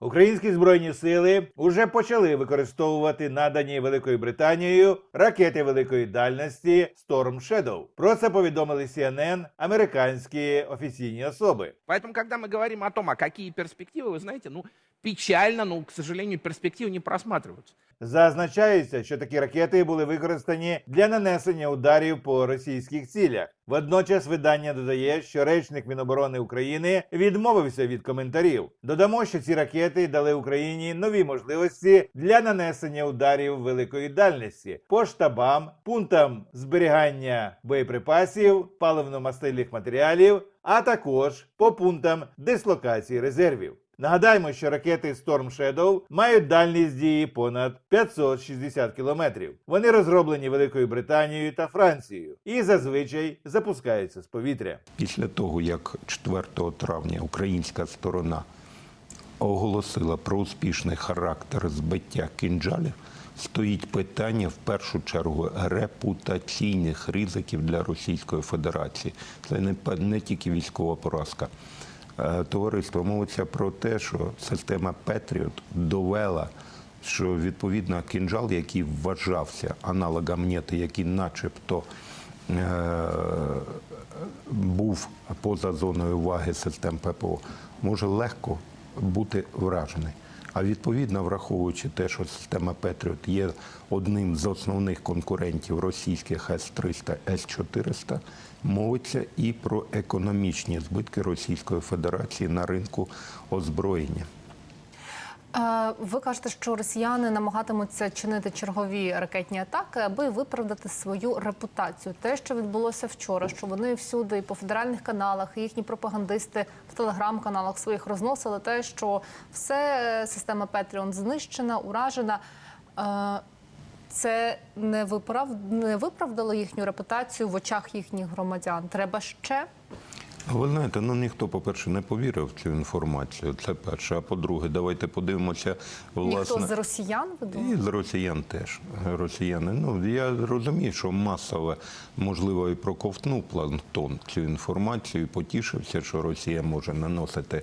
Українські збройні сили вже почали використовувати надані Великою Британією ракети великої дальності Storm Shadow. Про це повідомили CNN американські офіційні особи. Поэтому, когда мы говорим о том, а какие перспективы, вы знаете, ну, печально, но, к сожалению, перспективы не просматриваются. Зазначається, що такі ракети були використані для нанесення ударів по російських цілях. Водночас видання додає, що речник Міноборони України відмовився від коментарів. Додамо, що ці ракети дали Україні нові можливості для нанесення ударів великої дальності по штабам, пунктам зберігання боєприпасів, паливно-мастильних матеріалів, а також по пунктам дислокації резервів. Нагадаємо, що ракети Storm Shadow мають дальність дії понад 560 кілометрів. Вони розроблені Великою Британією та Францією і зазвичай запускаються з повітря. Після того, як 4 травня українська сторона оголосила про успішний характер збиття кинджалів, стоїть питання в першу чергу репутаційних ризиків для Російської Федерації. Це не, не тільки військова поразка. Е, Товариство мовиться про те, що система Петріот довела, що відповідно кінжал, який вважався аналогом НЕТи, який начебто е, був поза зоною уваги систем ППО, може легко бути вражений. А відповідно, враховуючи те, що система Петріот є одним з основних конкурентів російських С-300, С-400, мовиться і про економічні збитки Російської Федерації на ринку озброєння. Е, Ви кажете, що росіяни намагатимуться чинити чергові ракетні атаки, аби виправдати свою репутацію. Те, що відбулося вчора, що вони всюди і по федеральних каналах, і їхні пропагандисти в телеграм-каналах своїх розносили те, що все е, система Петріон знищена, уражена. Е, Це не виправдало їхню репутацію в очах їхніх громадян. Треба ще Ви знаєте, ну ніхто, по-перше, не повірив в цю інформацію. Це перше. А по-друге, давайте подивимося власне. ніхто з росіян ви думаєте? І з росіян теж. Росіяни. Ну я розумію, що масово, можливо, і проковтнув планктон цю інформацію, і потішився, що Росія може наносити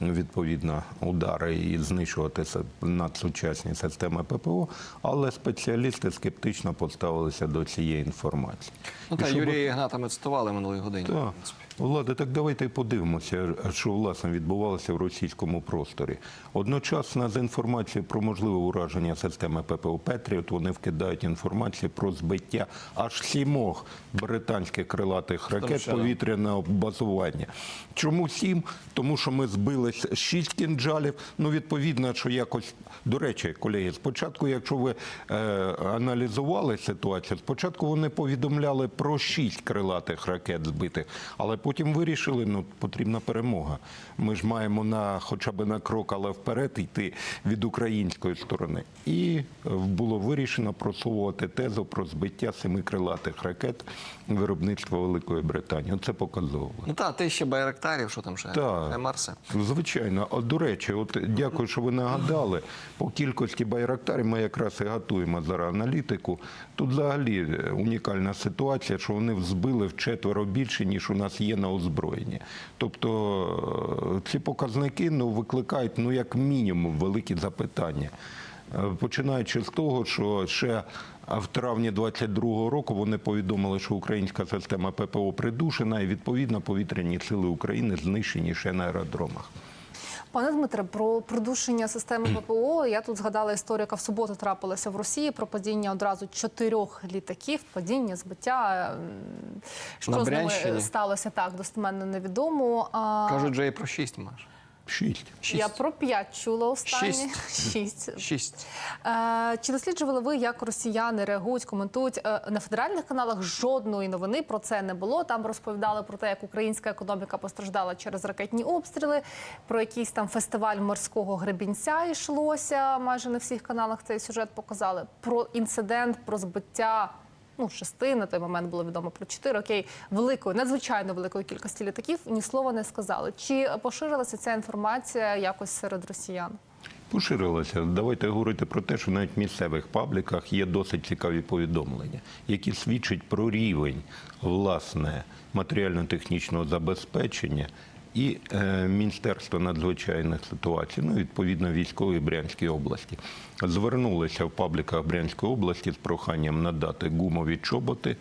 відповідно удари і знищувати надсучасні системи ППО, але спеціалісти скептично поставилися до цієї інформації. Ну щоб- Юрія Ігната ми цитували минулої годині. в так. Влади, так давайте подивимося, що власне відбувалося в російському просторі. Одночасно з інформацією про можливе ураження системи ППО Петріот вони вкидають інформацію про збиття аж сімох британських крилатих ракет повітряного базування. Чому сім? Тому що ми збили шість кінжалів. Ну, відповідно, що якось до речі, колеги, спочатку, якщо ви е, аналізували ситуацію, спочатку вони повідомляли про шість крилатих ракет збитих, але потім вирішили, ну потрібна перемога. Ми ж маємо на хоча б на крок, але вперед йти від української сторони. І е, було вирішено просувати тезу про збиття семи крилатих ракет виробництва Великої Британії. Це показово. Ну так, тисяча байрактарів, що там ще? Так. Марси. Звичайно, а до речі, от дякую, що ви нагадали. По кількості байрактарів ми якраз і готуємо зараз аналітику. Тут взагалі унікальна ситуація, що вони збили вчетверо більше, ніж у нас є на озброєнні. Тобто е, ці показники ну, викликають ну, як мінімум великі запитання. Е, Починаючи з того, що ще в травні 22-го року вони повідомили, що українська система ППО придушена, і відповідно повітряні сили України знищені ще на аеродромах. Пане Дмитре, про придушення системи ППО я тут згадала історію, яка в суботу трапилася в Росії про падіння одразу чотирьох літаків, падіння, збиття. Що На з ними сталося так, достеменно невідомо. А, Кажуть, вже і про шість маєш. Шість. Шість. я про п'ять чула останні. Шість. Шість. Шість. Е, Чи досліджували ви, як росіяни реагують, коментують Е, на федеральних каналах? Жодної новини про це не було. Там розповідали про те, як українська економіка постраждала через ракетні обстріли. Про якийсь там фестиваль морського гребінця йшлося. Майже на всіх каналах цей сюжет показали. Про інцидент, про збиття. Ну, шести на той момент було відомо про чотири окей, великої, надзвичайно великої кількості літаків ні слова не сказали. Чи поширилася ця інформація якось серед росіян? Поширилося. Давайте говорити про те, що навіть в місцевих пабліках є досить цікаві повідомлення, які свідчать про рівень власне матеріально-технічного забезпечення і е, Міністерство надзвичайних ситуацій, ну відповідно військової Брянської області, звернулися в пабліках Брянської області з проханням надати гумові чоботи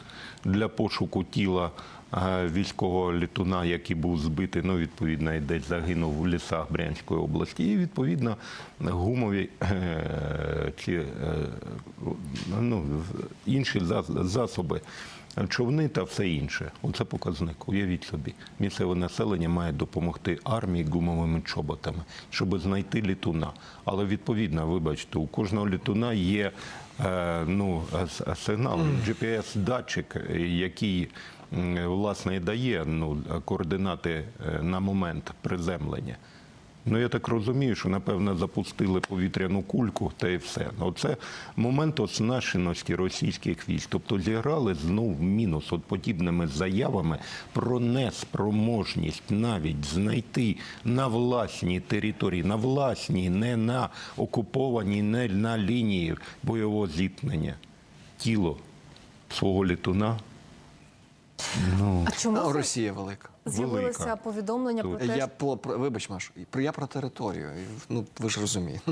для пошуку тіла е, військового літуна, який був збитий, ну відповідно і десь загинув в лісах Брянської області, і відповідно гумові е, ці ну, інші засоби. Човни та все інше. Оце показник. Уявіть собі. Місцеве населення має допомогти армії гумовими чоботами, щоб знайти літуна. Але відповідно, вибачте, у кожного літуна є е, ну, сигнал, GPS-датчик, який власне і дає ну, координати е, на момент приземлення. Ну, я так розумію, що напевно запустили повітряну кульку та і все. Ну, це момент оснащеності російських військ. Тобто зіграли знов в мінус от подібними заявами про неспроможність навіть знайти на власній території, на власній, не на окупованій, не на лінії бойового зіткнення тіло свого літуна. Ну, А чому А Росія велика. з'явилося велика. повідомлення про те, Я про, про вибач, Маш, про я про територію. Ну ви ж розумієте.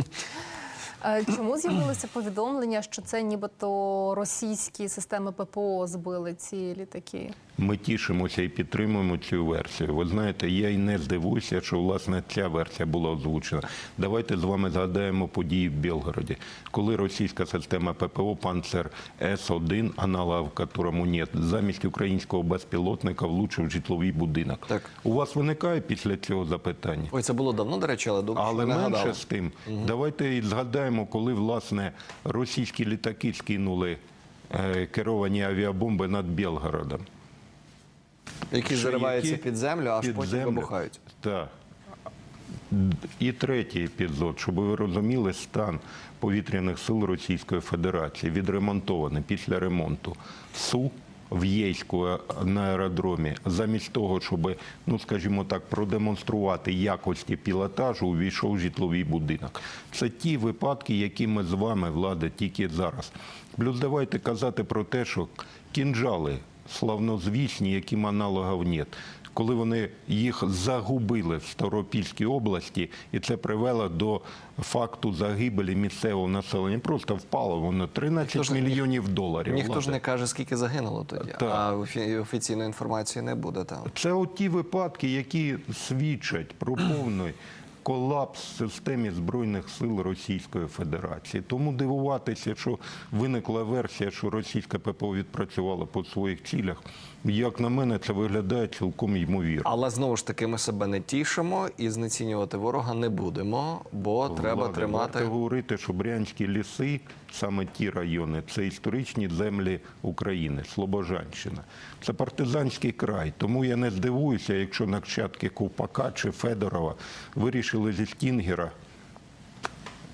Е, Чому з'явилося повідомлення, що це нібито російські системи ППО збили ці літаки? Ми тішимося і підтримуємо цю версію. Ви знаєте, я й не здивуюся, що власне ця версія була озвучена. Давайте з вами згадаємо події в Білгороді, коли російська система ППО «Панцер С-1», аналог в которому нет, замість українського безпілотника влучив в житловий будинок. Так. У вас виникає після цього запитання? Ой, це було давно, до речі, але добре, Але нагадали. менше з тим, давайте і згадаємо, коли власне російські літаки скинули е, керовані авіабомби над Білгородом. Які зариваються під землю, аж під потім землю. вибухають. Так. І третій епізод, щоб ви розуміли стан повітряних сил Російської Федерації, відремонтований після ремонту СУ в Єйську е, на аеродромі, замість того, щоб, ну скажімо так, продемонструвати якості пілотажу, увійшов житловий будинок. Це ті випадки, які ми з вами, влада, тільки зараз. Плюс давайте казати про те, що кінжали славнозвісні, яким аналогів нет. Коли вони їх загубили в Старопільській області, і це привело до факту загибелі місцевого населення. Просто впало воно 13 Ніхто мільйонів ні... доларів. Ніхто ж не каже, скільки загинуло тоді, Так. а офі- офіційної інформації не буде там. Це от ті випадки, які свідчать про повний колапс в системі Збройних сил Російської Федерації. Тому дивуватися, що виникла версія, що російська ППО відпрацювала по своїх цілях, як на мене, це виглядає цілком ймовірно. Але знову ж таки, ми себе не тішимо і знецінювати ворога не будемо, бо треба тримати. Варто говорити, що брянські ліси, саме ті райони, це історичні землі України, Слобожанщина. Це партизанський край. Тому я не здивуюся, якщо нащадки Ковпака чи Федорова вирішили зі Стінгера